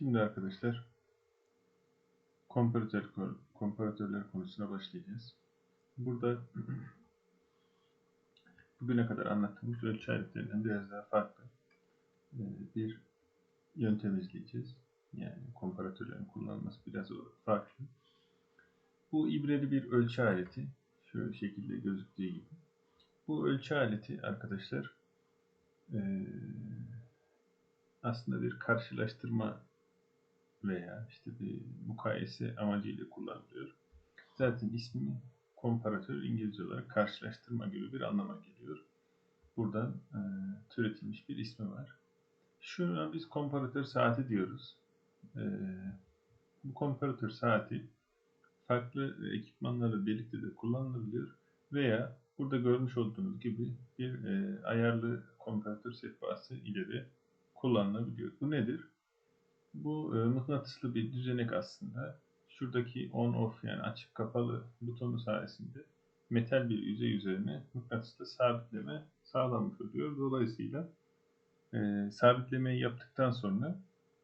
Şimdi arkadaşlar komparatör, komparatörler konusuna başlayacağız. Burada bugüne kadar anlattığımız ölçü aletlerinden biraz daha farklı e, bir yöntem izleyeceğiz. Yani komparatörlerin kullanılması biraz farklı. Bu ibreli bir ölçü aleti. Şöyle şekilde gözüktüğü gibi. Bu ölçü aleti arkadaşlar e, aslında bir karşılaştırma veya işte bir mukayese amacıyla kullanılıyor. Zaten ismi komparatör İngilizce olarak karşılaştırma gibi bir anlama geliyor. Buradan e, türetilmiş bir ismi var. Şuna biz komparatör saati diyoruz. E, bu komparatör saati farklı ekipmanlarla birlikte de kullanılabiliyor veya burada görmüş olduğunuz gibi bir e, ayarlı komparatör sehpası ile de kullanılabiliyor. Bu nedir? Bu e, mıknatıslı bir düzenek aslında. Şuradaki on off yani açık kapalı butonu sayesinde metal bir yüzey üzerine mıknatıslı sabitleme sağlanmış oluyor. Dolayısıyla e, sabitlemeyi yaptıktan sonra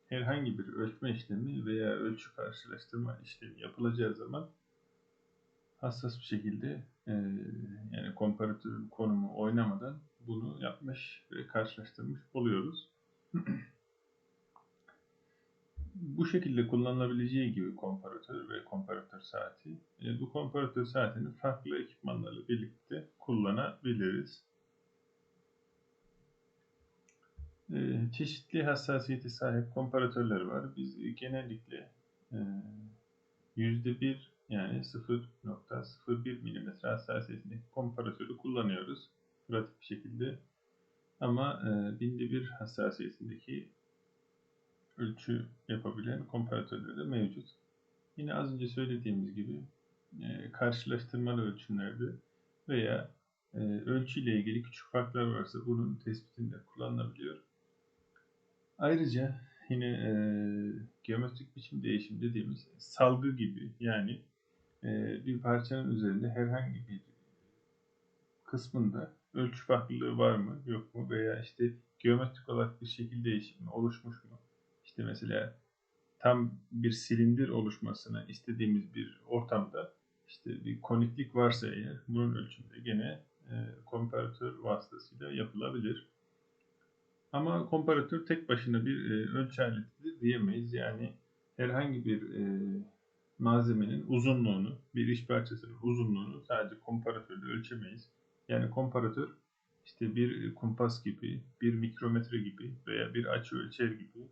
herhangi bir ölçme işlemi veya ölçü karşılaştırma işlemi yapılacağı zaman hassas bir şekilde e, yani komparatörün konumu oynamadan bunu yapmış ve karşılaştırmış oluyoruz. bu şekilde kullanılabileceği gibi komparatör ve komparatör saati, e, bu komparatör saatini farklı ekipmanlarla birlikte kullanabiliriz. E, çeşitli hassasiyete sahip komparatörler var. Biz genellikle e, %1 yani 0.01 mm hassasiyetindeki komparatörü kullanıyoruz pratik bir şekilde. Ama e, binde bir hassasiyetindeki ölçü yapabilen komparatörler de mevcut. Yine az önce söylediğimiz gibi e, karşılaştırmalı ölçümlerde veya e, ölçü ile ilgili küçük farklar varsa bunun tespitinde kullanılabiliyor. Ayrıca yine e, geometrik biçim değişim dediğimiz salgı gibi yani e, bir parçanın üzerinde herhangi bir kısmında ölçü farklılığı var mı yok mu veya işte geometrik olarak bir şekil değişimi oluşmuş mu işte mesela tam bir silindir oluşmasını istediğimiz bir ortamda işte bir koniklik varsa eğer bunun ölçümü de gene e, komparatör vasıtasıyla yapılabilir. Ama komparatör tek başına bir e, ölçü aletidir diyemeyiz. Yani herhangi bir e, malzemenin uzunluğunu, bir iş parçasının uzunluğunu sadece komparatörle ölçemeyiz. Yani komparatör işte bir kumpas gibi, bir mikrometre gibi veya bir açı ölçer gibi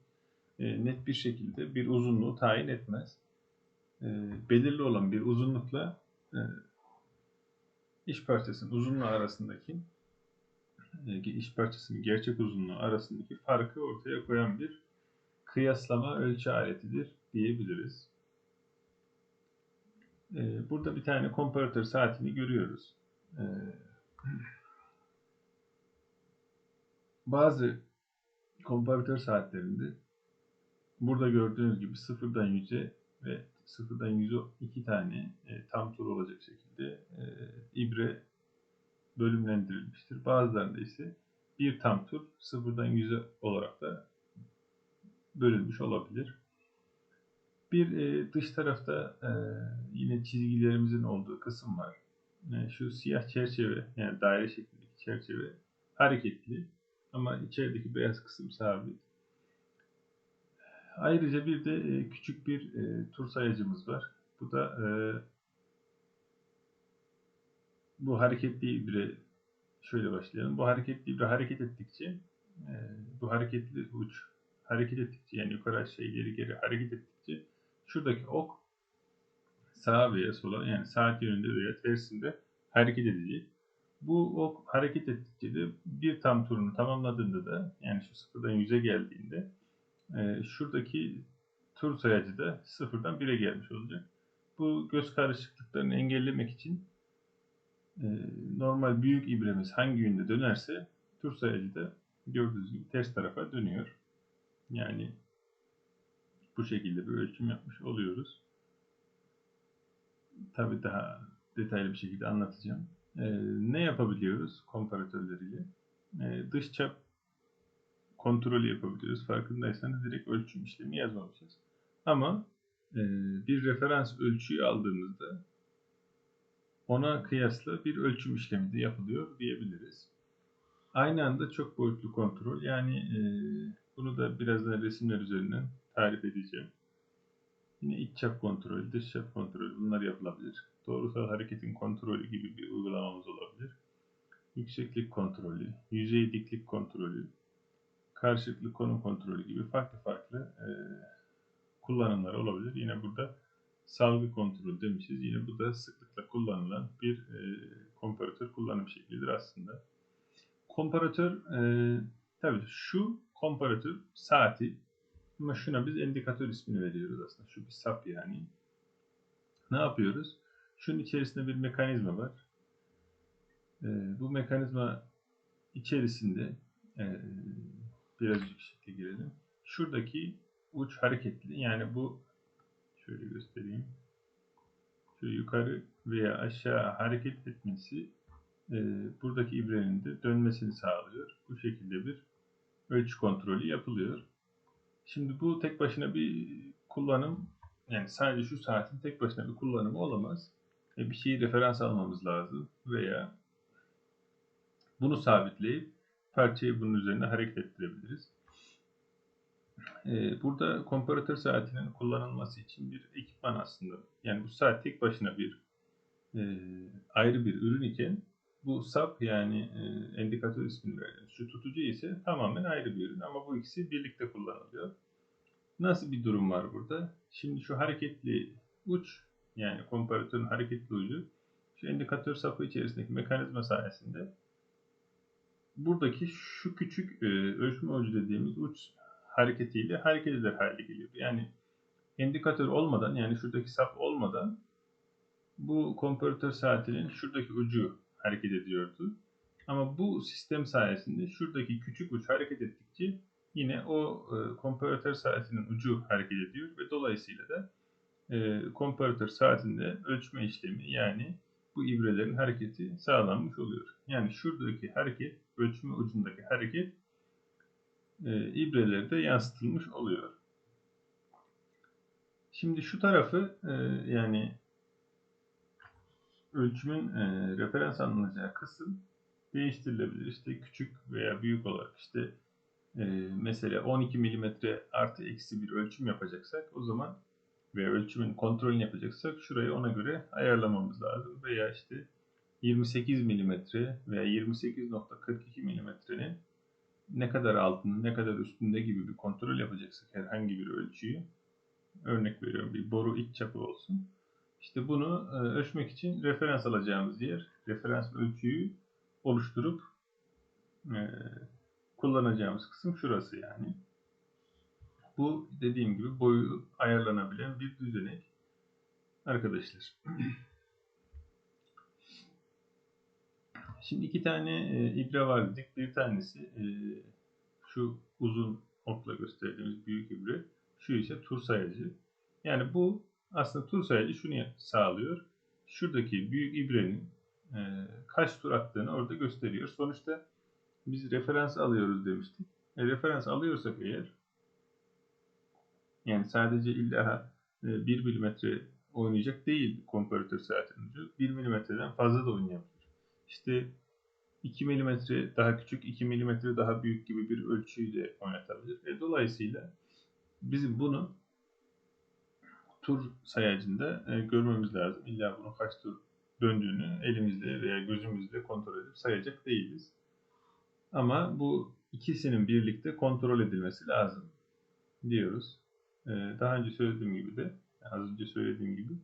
e, net bir şekilde bir uzunluğu tayin etmez. E, belirli olan bir uzunlukla e, iş parçasının uzunluğu arasındaki iş parçasının gerçek uzunluğu arasındaki farkı ortaya koyan bir kıyaslama ölçü aletidir diyebiliriz. Burada bir tane komparatör saatini görüyoruz. Bazı komparatör saatlerinde Burada gördüğünüz gibi sıfırdan 100'e ve sıfırdan 100'e iki tane e, tam tur olacak şekilde e, ibre bölümlendirilmiştir. Bazılarında ise bir tam tur sıfırdan 100'e olarak da bölünmüş olabilir. Bir e, dış tarafta e, yine çizgilerimizin olduğu kısım var. E, şu siyah çerçeve yani daire şeklindeki çerçeve hareketli ama içerideki beyaz kısım sabit. Ayrıca bir de e, küçük bir e, tur sayacımız var. Bu da e, bu hareketli ibre şöyle başlayalım. Bu hareketli ibre hareket ettikçe bu hareketli uç hareket ettikçe yani yukarı aşağı ileri geri hareket ettikçe şuradaki ok sağa veya sola yani saat yönünde veya tersinde hareket edecek. Bu ok hareket ettikçe de bir tam turunu tamamladığında da yani şu sıfırdan yüze geldiğinde e, şuradaki tur sayacı da sıfırdan 1'e gelmiş olacak. Bu göz karışıklıklarını engellemek için e, normal büyük ibremiz hangi yönde dönerse tur sayacı da gördüğünüz gibi ters tarafa dönüyor. Yani bu şekilde bir ölçüm yapmış oluyoruz. Tabi daha detaylı bir şekilde anlatacağım. E, ne yapabiliyoruz komparatörleriyle? E, dış çap kontrolü yapabiliyoruz. Farkındaysanız direkt ölçüm işlemi yazmamışız. Ama e, bir referans ölçüyü aldığımızda ona kıyasla bir ölçüm işlemi de yapılıyor diyebiliriz. Aynı anda çok boyutlu kontrol yani e, bunu da birazdan resimler üzerinden tarif edeceğim. Yine iç çap kontrolü, dış çap kontrolü bunlar yapılabilir. Doğrusal hareketin kontrolü gibi bir uygulamamız olabilir. Yükseklik kontrolü, yüzey diklik kontrolü, karşılıklı konum kontrolü gibi farklı farklı e, kullanımlar olabilir. Yine burada salgı kontrolü demişiz. Yine bu da sıklıkla kullanılan bir e, komparatör kullanım şeklidir aslında. Komparatör e, tabii şu komparatör saati ama şuna biz indikatör ismini veriyoruz aslında. Şu bir sap yani. Ne yapıyoruz? Şunun içerisinde bir mekanizma var. E, bu mekanizma içerisinde e, biraz şekilde girelim. Şuradaki uç hareketli yani bu şöyle göstereyim. Şu yukarı veya aşağı hareket etmesi e, buradaki ibrenin de dönmesini sağlıyor. Bu şekilde bir ölçü kontrolü yapılıyor. Şimdi bu tek başına bir kullanım yani sadece şu saatin tek başına bir kullanımı olamaz. E, bir şeyi referans almamız lazım veya bunu sabitleyip parçayı bunun üzerine hareket ettirebiliriz. Ee, burada komparatör saatinin kullanılması için bir ekipman aslında. Yani bu saat tek başına bir e, ayrı bir ürün iken bu sap yani e, indikatör ismini verdiğimiz şu tutucu ise tamamen ayrı bir ürün ama bu ikisi birlikte kullanılıyor. Nasıl bir durum var burada? Şimdi şu hareketli uç yani komparatörün hareketli ucu şu indikatör sapı içerisindeki mekanizma sayesinde buradaki şu küçük e, ölçme ucu dediğimiz uç hareketiyle hareket eder hale geliyor. Yani indikatör olmadan yani şuradaki sap olmadan bu komparatör saatinin şuradaki ucu hareket ediyordu. Ama bu sistem sayesinde şuradaki küçük uç hareket ettikçe yine o e, komparatör saatinin ucu hareket ediyor ve dolayısıyla da e, komparatör saatinde ölçme işlemi yani bu ibrelerin hareketi sağlanmış oluyor. Yani şuradaki hareket, ölçme ucundaki hareket e, ibrelerde yansıtılmış oluyor. Şimdi şu tarafı e, yani ölçümün e, referans alınacağı kısım değiştirilebilir. İşte küçük veya büyük olarak işte e, mesela 12 mm artı eksi bir ölçüm yapacaksak o zaman veya ölçümün kontrolünü yapacaksak şurayı ona göre ayarlamamız lazım. Veya işte 28 mm veya 28.42 mm'nin ne kadar altında ne kadar üstünde gibi bir kontrol yapacaksak herhangi bir ölçüyü örnek veriyorum bir boru iç çapı olsun. İşte bunu e, ölçmek için referans alacağımız yer referans ölçüyü oluşturup e, kullanacağımız kısım şurası yani. Bu dediğim gibi boyu ayarlanabilen bir düzenek arkadaşlar. Şimdi iki tane e, ibre var dedik. Bir tanesi e, şu uzun okla gösterdiğimiz büyük ibre. Şu ise tur sayacı. Yani bu aslında tur sayacı şunu sağlıyor. Şuradaki büyük ibrenin e, kaç tur attığını orada gösteriyor. Sonuçta biz referans alıyoruz demiştik. E, referans alıyorsak eğer yani sadece illa e, 1 milimetre oynayacak değil komparatör saatinin ucu. 1 milimetreden fazla da oynayabilir işte 2 mm daha küçük, 2 mm daha büyük gibi bir ölçüyü de oynatabilir. E, dolayısıyla bizim bunu tur sayacında e, görmemiz lazım. İlla bunun kaç tur döndüğünü elimizle veya gözümüzle kontrol edip sayacak değiliz. Ama bu ikisinin birlikte kontrol edilmesi lazım diyoruz. E, daha önce söylediğim gibi de az önce söylediğim gibi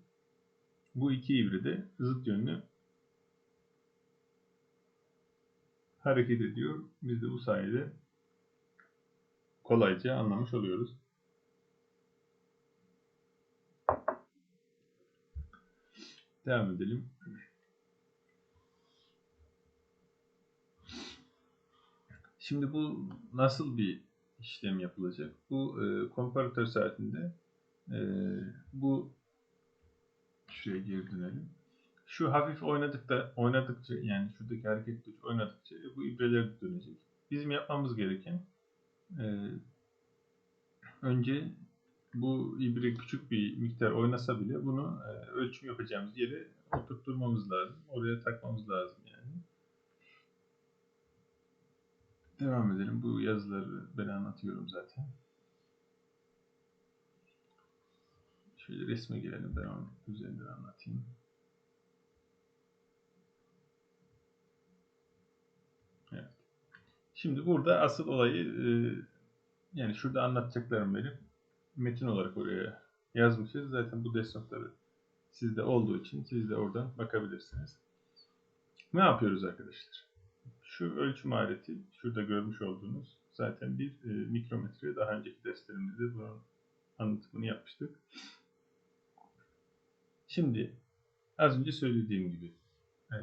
bu iki ibre de zıt yönlü hareket ediyor. Biz de bu sayede kolayca anlamış oluyoruz. Devam edelim. Şimdi bu nasıl bir işlem yapılacak? Bu e, komparatör saatinde e, bu şuraya geri dönelim şu hafif oynadıkta oynadıkça yani şuradaki hareket güç oynadıkça bu ibreler dönecek. Bizim yapmamız gereken Ee, önce bu ibre küçük bir miktar oynasa bile bunu e, ölçüm yapacağımız yere oturtturmamız lazım. Oraya takmamız lazım yani. Devam edelim. Bu yazıları ben anlatıyorum zaten. Şöyle resme girelim. Ben onu üzerinden anlatayım. Evet. Şimdi burada asıl olayı e, yani şurada anlatacaklarım benim metin olarak oraya yazmışız. Zaten bu desktopları sizde olduğu için siz de oradan bakabilirsiniz. Ne yapıyoruz arkadaşlar? Şu ölçüm aleti, şurada görmüş olduğunuz zaten bir e, mikrometre. Daha önceki derslerimizde bunun anlatımını yapmıştık. Şimdi az önce söylediğim gibi e,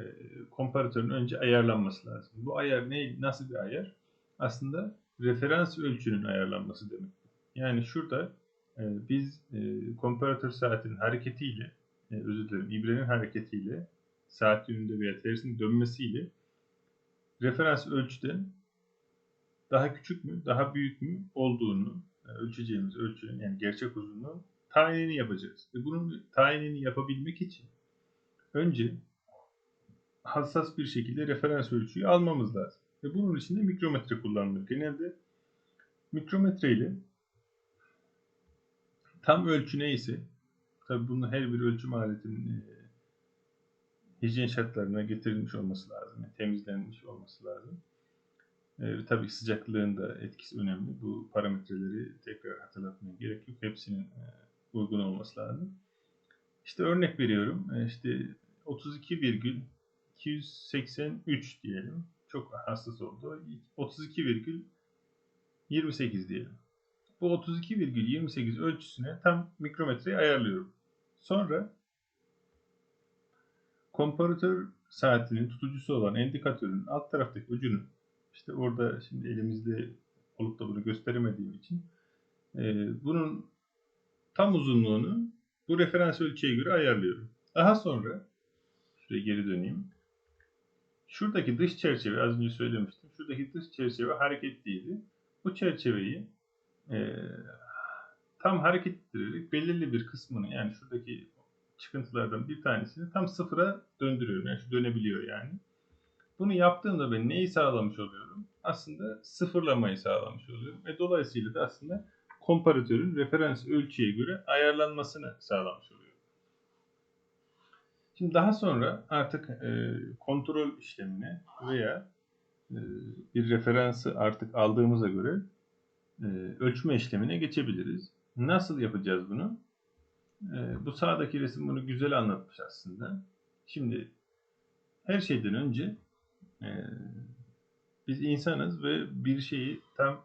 komparatörün önce ayarlanması lazım. Bu ayar ne, nasıl bir ayar? Aslında referans ölçünün ayarlanması demek. Yani şurada e, biz e, komparatör saatinin hareketiyle, e, özür dilerim, ibrenin hareketiyle, saat yönünde veya tersinin dönmesiyle referans ölçüden daha küçük mü, daha büyük mü olduğunu e, ölçeceğimiz ölçünün yani gerçek uzunluğun tayinini yapacağız. Ve bunun tayinini yapabilmek için önce hassas bir şekilde referans ölçüyü almamız lazım. Ve bunun için de mikrometre kullanılır. Genelde mikrometre ile tam ölçü neyse tabi bunu her bir ölçüm aletinin e, hijyen şartlarına getirilmiş olması lazım. Yani temizlenmiş olması lazım. E, tabii sıcaklığın da etkisi önemli. Bu parametreleri tekrar hatırlatmaya gerek yok. Hepsinin e, uygun olması lazım. İşte örnek veriyorum. E, işte 32,283 diyelim. Çok hassas oldu. 32,28 diyelim. Bu 32,28 ölçüsüne tam mikrometreyi ayarlıyorum. Sonra komparatör saatinin tutucusu olan endikatörün alt taraftaki ucunu işte orada şimdi elimizde olup da bunu gösteremediğim için e, bunun tam uzunluğunu bu referans ölçüye göre ayarlıyorum. Daha sonra şuraya geri döneyim. Şuradaki dış çerçeve az önce söylemiştim. Şuradaki dış çerçeve hareketliydi. Bu çerçeveyi e, tam hareket ettirerek belirli bir kısmını yani şuradaki çıkıntılardan bir tanesini tam sıfıra döndürüyorum. Yani dönebiliyor yani. Bunu yaptığımda ben neyi sağlamış oluyorum? Aslında sıfırlamayı sağlamış oluyorum. Ve dolayısıyla da aslında komparatörün referans ölçüye göre ayarlanmasını sağlamış oluyorum. Şimdi daha sonra artık e, kontrol işlemine veya e, bir referansı artık aldığımıza göre e, ölçme işlemine geçebiliriz. Nasıl yapacağız bunu? E, bu sağdaki resim bunu güzel anlatmış aslında. Şimdi her şeyden önce e, biz insanız ve bir şeyi tam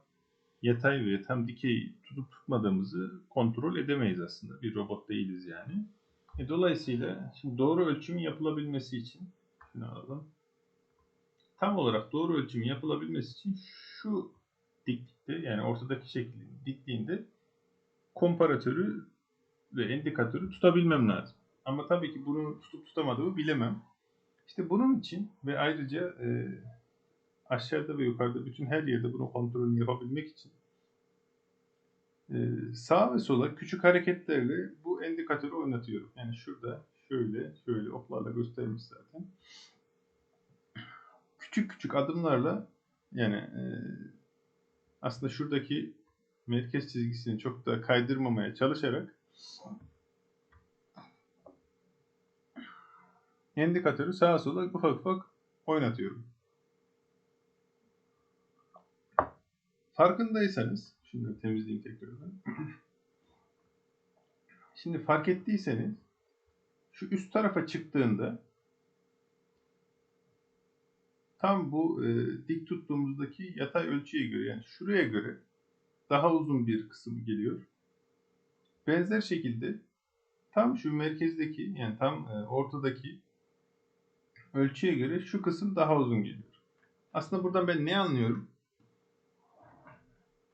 yatay ve tam dikey tutup tutmadığımızı kontrol edemeyiz aslında. Bir robot değiliz yani. E, dolayısıyla şimdi doğru ölçümün yapılabilmesi için şunu alalım. Tam olarak doğru ölçümün yapılabilmesi için şu diklikte yani ortadaki şeklin dikliğinde komparatörü ve indikatörü tutabilmem lazım. Ama tabii ki bunu tutup tutamadığımı bilemem. İşte bunun için ve ayrıca e, aşağıda ve yukarıda bütün her yerde bunu kontrolünü yapabilmek için e, sağ ve sola küçük hareketlerle bu indikatörü oynatıyorum. Yani şurada şöyle şöyle oklarla göstermiş zaten. Küçük küçük adımlarla yani e, aslında şuradaki merkez çizgisini çok da kaydırmamaya çalışarak indikatörü sağa sola ufak ufak oynatıyorum. Farkındaysanız, şimdi temizleyeyim tekrardan. Şimdi fark ettiyseniz, şu üst tarafa çıktığında tam bu e, dik tuttuğumuzdaki yatay ölçüye göre yani şuraya göre daha uzun bir kısım geliyor. Benzer şekilde tam şu merkezdeki yani tam e, ortadaki ölçüye göre şu kısım daha uzun geliyor. Aslında buradan ben ne anlıyorum?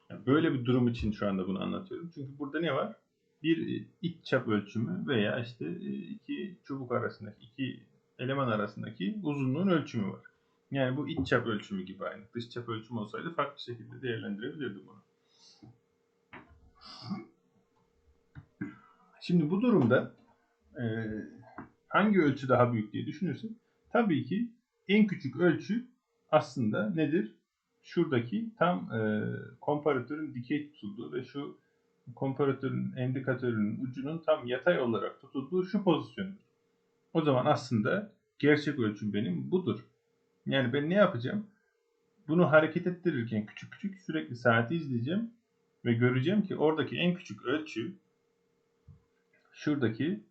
Yani böyle bir durum için şu anda bunu anlatıyorum. Çünkü burada ne var? Bir e, iç çap ölçümü veya işte e, iki çubuk arasındaki, iki eleman arasındaki uzunluğun ölçümü var. Yani bu iç çap ölçümü gibi aynı. Dış çap ölçümü olsaydı farklı şekilde değerlendirebilirdim bunu. Şimdi bu durumda e, hangi ölçü daha büyük diye düşünürsek tabii ki en küçük ölçü aslında nedir? Şuradaki tam e, komparatörün dikey tutulduğu ve şu komparatörün endikatörünün ucunun tam yatay olarak tutulduğu şu pozisyondur. O zaman aslında gerçek ölçüm benim budur. Yani ben ne yapacağım? Bunu hareket ettirirken küçük küçük sürekli saati izleyeceğim ve göreceğim ki oradaki en küçük ölçü şuradaki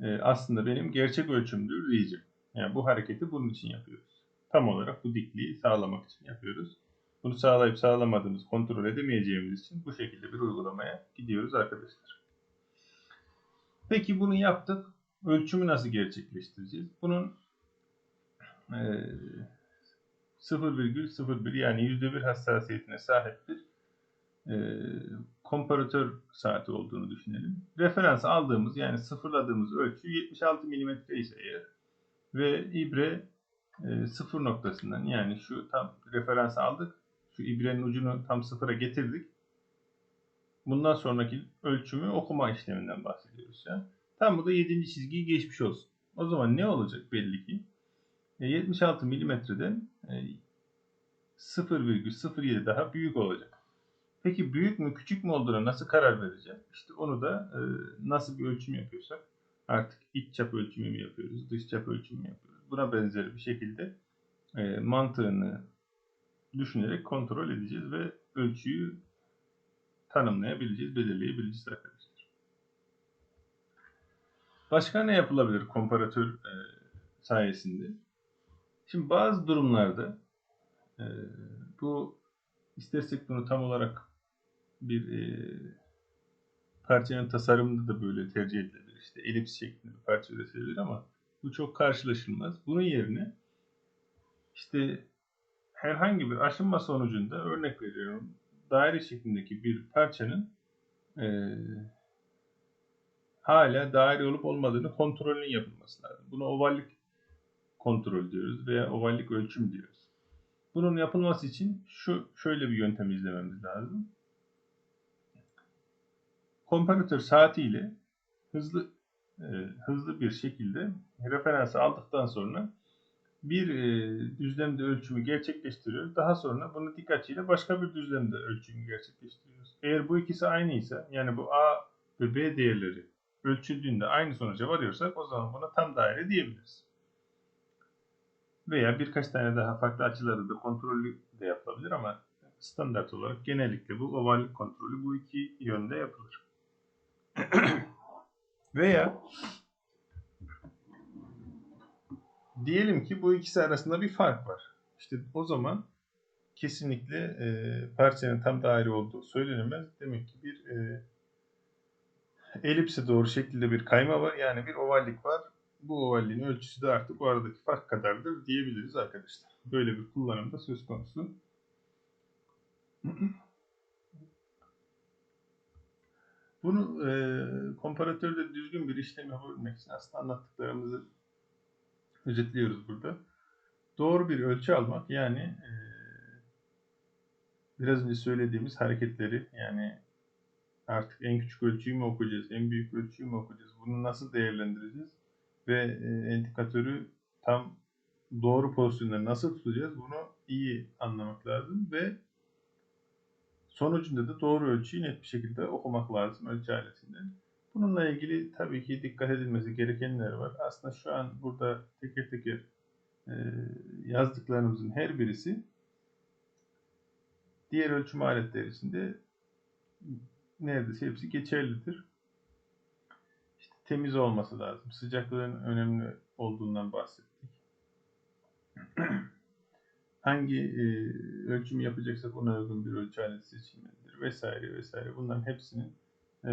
e, aslında benim gerçek ölçümdür diyeceğim. Yani bu hareketi bunun için yapıyoruz. Tam olarak bu dikliği sağlamak için yapıyoruz. Bunu sağlayıp sağlamadığımız kontrol edemeyeceğimiz için bu şekilde bir uygulamaya gidiyoruz arkadaşlar. Peki bunu yaptık. Ölçümü nasıl gerçekleştireceğiz? Bunun e, 0,01 yani %1 hassasiyetine sahip bir e, komparatör saati olduğunu düşünelim. Referans aldığımız yani sıfırladığımız ölçü 76 mm ise eğer ve ibre e, sıfır noktasından yani şu tam referans aldık. Şu ibrenin ucunu tam sıfıra getirdik. Bundan sonraki ölçümü okuma işleminden bahsediyoruz ya. Tam bu da 7. çizgiyi geçmiş olsun. O zaman ne olacak belli ki? 76 milimetreden 0,07 daha büyük olacak. Peki büyük mü küçük mü olduğuna nasıl karar vereceğim? İşte onu da e, nasıl bir ölçüm yapıyorsak artık iç çap ölçümü mü yapıyoruz, dış çap ölçümü mü yapıyoruz? Buna benzer bir şekilde e, mantığını düşünerek kontrol edeceğiz ve ölçüyü tanımlayabileceğiz, belirleyebileceğiz arkadaşlar. Başka ne yapılabilir komparatör e, sayesinde? Şimdi bazı durumlarda e, bu istersek bunu tam olarak bir e, parçanın tasarımında da böyle tercih edilebilir. İşte elips şeklinde bir parça üretilebilir ama bu çok karşılaşılmaz. Bunun yerine işte herhangi bir aşınma sonucunda örnek veriyorum daire şeklindeki bir parçanın e, hala daire olup olmadığını kontrolünün yapılması lazım. Buna ovallik kontrol diyoruz veya ovallik ölçüm diyoruz. Bunun yapılması için şu şöyle bir yöntem izlememiz lazım. Komparatör saatiyle hızlı e, hızlı bir şekilde referansı aldıktan sonra bir e, düzlemde ölçümü gerçekleştiriyoruz. Daha sonra bunu dik açıyla başka bir düzlemde ölçümü gerçekleştiriyoruz. Eğer bu ikisi aynıysa yani bu A ve B değerleri ölçüldüğünde aynı sonuca varıyorsak o zaman buna tam daire diyebiliriz. Veya birkaç tane daha farklı açıları da kontrollü de yapılabilir ama standart olarak genellikle bu ovallik kontrolü bu iki yönde yapılır. Veya diyelim ki bu ikisi arasında bir fark var. İşte o zaman kesinlikle e, parçanın tam daire olduğu söylenemez. Demek ki bir e, elipse doğru şekilde bir kayma var. Yani bir ovallik var. Bu ovalliğin ölçüsü de artık o aradaki fark kadardır diyebiliriz arkadaşlar. Böyle bir kullanımda söz konusu. Bunu e, komparatörde düzgün bir işlem yapabilmek için aslında anlattıklarımızı özetliyoruz burada. Doğru bir ölçü almak yani e, biraz önce söylediğimiz hareketleri yani artık en küçük ölçüyü mü okuyacağız, en büyük ölçüyü mü okuyacağız, bunu nasıl değerlendireceğiz ve e, indikatörü tam doğru pozisyonda nasıl tutacağız bunu iyi anlamak lazım ve sonucunda da doğru ölçüyü net bir şekilde okumak lazım ölçü aletinden. Bununla ilgili tabii ki dikkat edilmesi gerekenler var. Aslında şu an burada teker teker e, yazdıklarımızın her birisi diğer ölçüm aletleri içinde neredeyse hepsi geçerlidir. İşte temiz olması lazım. Sıcaklığın önemli olduğundan bahsettik. Hangi e, ölçüm yapacaksak ona uygun bir ölçü aleti seçilmelidir vesaire vesaire. Bunların hepsinin e,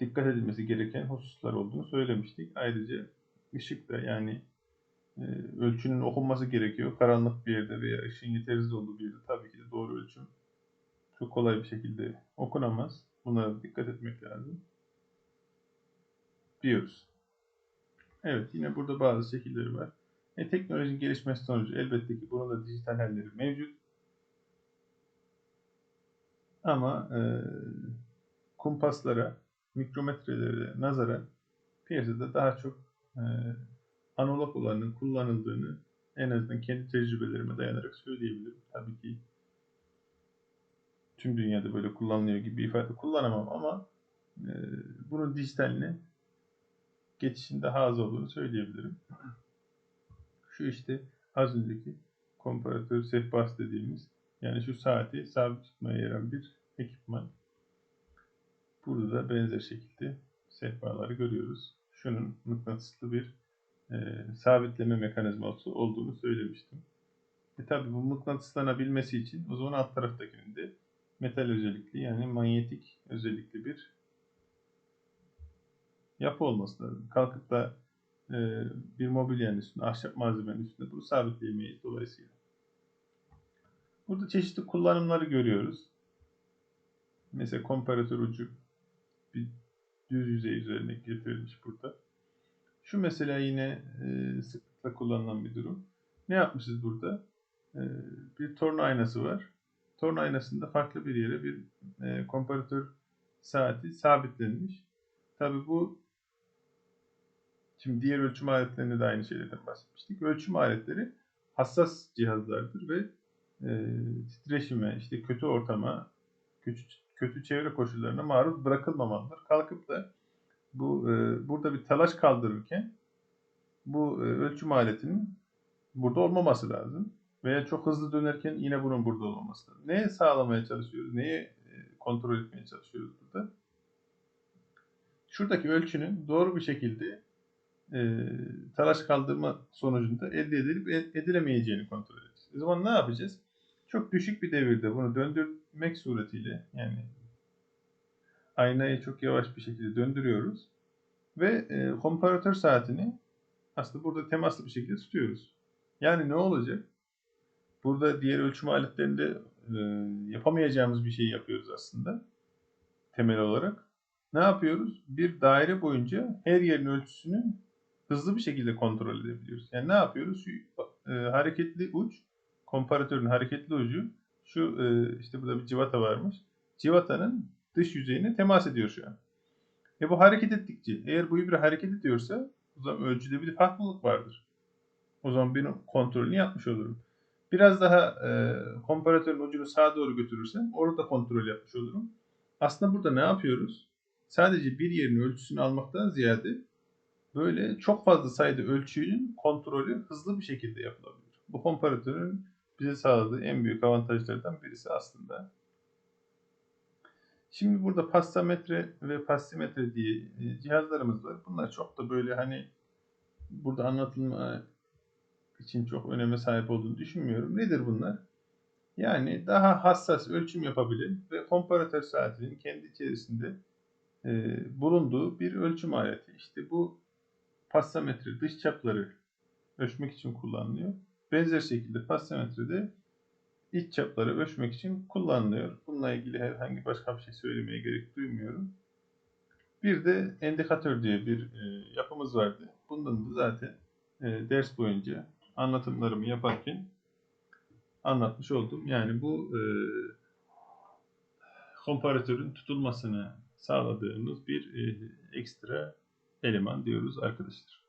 dikkat edilmesi gereken hususlar olduğunu söylemiştik. Ayrıca ışık da yani e, ölçünün okunması gerekiyor. Karanlık bir yerde veya ışığın yetersiz olduğu bir yerde tabii ki de doğru ölçüm çok kolay bir şekilde okunamaz. Buna dikkat etmek lazım. Diyoruz. Evet yine burada bazı şekilleri var. E, teknolojinin gelişmesi sonucu elbette ki bunun da dijital halleri mevcut. Ama e, kumpaslara, mikrometrelere nazaran piyasada daha çok e, analog olanın kullanıldığını en azından kendi tecrübelerime dayanarak söyleyebilirim. Tabii ki tüm dünyada böyle kullanılıyor gibi bir ifade kullanamam ama e, bunun dijitalini geçişin daha az olduğunu söyleyebilirim. Şu işte az önceki komparatör sehpas dediğimiz yani şu saati sabit tutmaya yarayan bir ekipman. Burada da benzer şekilde sehpaları görüyoruz. Şunun mıknatıslı bir e, sabitleme mekanizması olduğunu söylemiştim. E tabi bu mıknatıslanabilmesi için o zaman alt taraftakinin de metal özellikli yani manyetik özellikli bir yapı olması lazım. Kalkıp da e, bir mobilyanın üstünde, ahşap malzemenin üstünde bunu sabitleyemeyiz dolayısıyla. Burada çeşitli kullanımları görüyoruz. Mesela komparatör ucu bir düz yüzey üzerine getirilmiş burada. Şu mesela yine e, sıklıkla kullanılan bir durum. Ne yapmışız burada? E, bir torna aynası var. Torna aynasında farklı bir yere bir e, komparatör saati sabitlenmiş. Tabi bu şimdi diğer ölçüm aletlerinde de aynı şeylerden bahsetmiştik. Ölçüm aletleri hassas cihazlardır ve e, titreşime, işte kötü ortama, kötü, kötü çevre koşullarına maruz bırakılmamalıdır. Kalkıp da bu e, burada bir talaş kaldırırken bu e, ölçüm aletinin burada olmaması lazım. Veya çok hızlı dönerken yine bunun burada olmaması lazım. Neye sağlamaya çalışıyoruz? Neye e, kontrol etmeye çalışıyoruz burada? Şuradaki ölçünün doğru bir şekilde e, talaş kaldırma sonucunda elde edilip edilemeyeceğini kontrol edeceğiz. O zaman ne yapacağız? Çok düşük bir devirde bunu döndürmek suretiyle yani aynayı çok yavaş bir şekilde döndürüyoruz. Ve e, komparatör saatini aslında burada temaslı bir şekilde tutuyoruz. Yani ne olacak? Burada diğer ölçüm aletlerinde e, yapamayacağımız bir şey yapıyoruz aslında. Temel olarak. Ne yapıyoruz? Bir daire boyunca her yerin ölçüsünü hızlı bir şekilde kontrol edebiliyoruz. Yani ne yapıyoruz? Şu e, hareketli uç, komparatörün hareketli ucu, şu e, işte burada bir civata varmış. Civatanın dış yüzeyine temas ediyor şu an. E bu hareket ettikçe, eğer bu ibre hareket ediyorsa o zaman ölçüde bir farklılık vardır. O zaman benim kontrolünü yapmış olurum. Biraz daha e, komparatörün ucunu sağa doğru götürürsem orada kontrol yapmış olurum. Aslında burada ne yapıyoruz? Sadece bir yerin ölçüsünü almaktan ziyade böyle çok fazla sayıda ölçünün kontrolü hızlı bir şekilde yapılabilir. Bu komparatörün bize sağladığı en büyük avantajlardan birisi aslında. Şimdi burada passametre ve passimetre diye e, cihazlarımız var. Bunlar çok da böyle hani burada anlatılma için çok öneme sahip olduğunu düşünmüyorum. Nedir bunlar? Yani daha hassas ölçüm yapabilen ve komparatör saatinin kendi içerisinde e, bulunduğu bir ölçüm aleti. İşte bu passametre dış çapları ölçmek için kullanılıyor. Benzer şekilde passametre de iç çapları ölçmek için kullanılıyor. Bununla ilgili herhangi başka bir şey söylemeye gerek duymuyorum. Bir de endikatör diye bir e, yapımız vardı. Bundan da zaten e, ders boyunca anlatımlarımı yaparken anlatmış oldum. Yani bu e, komparatörün tutulmasını sağladığımız bir e, ekstra eleman diyoruz arkadaşlar.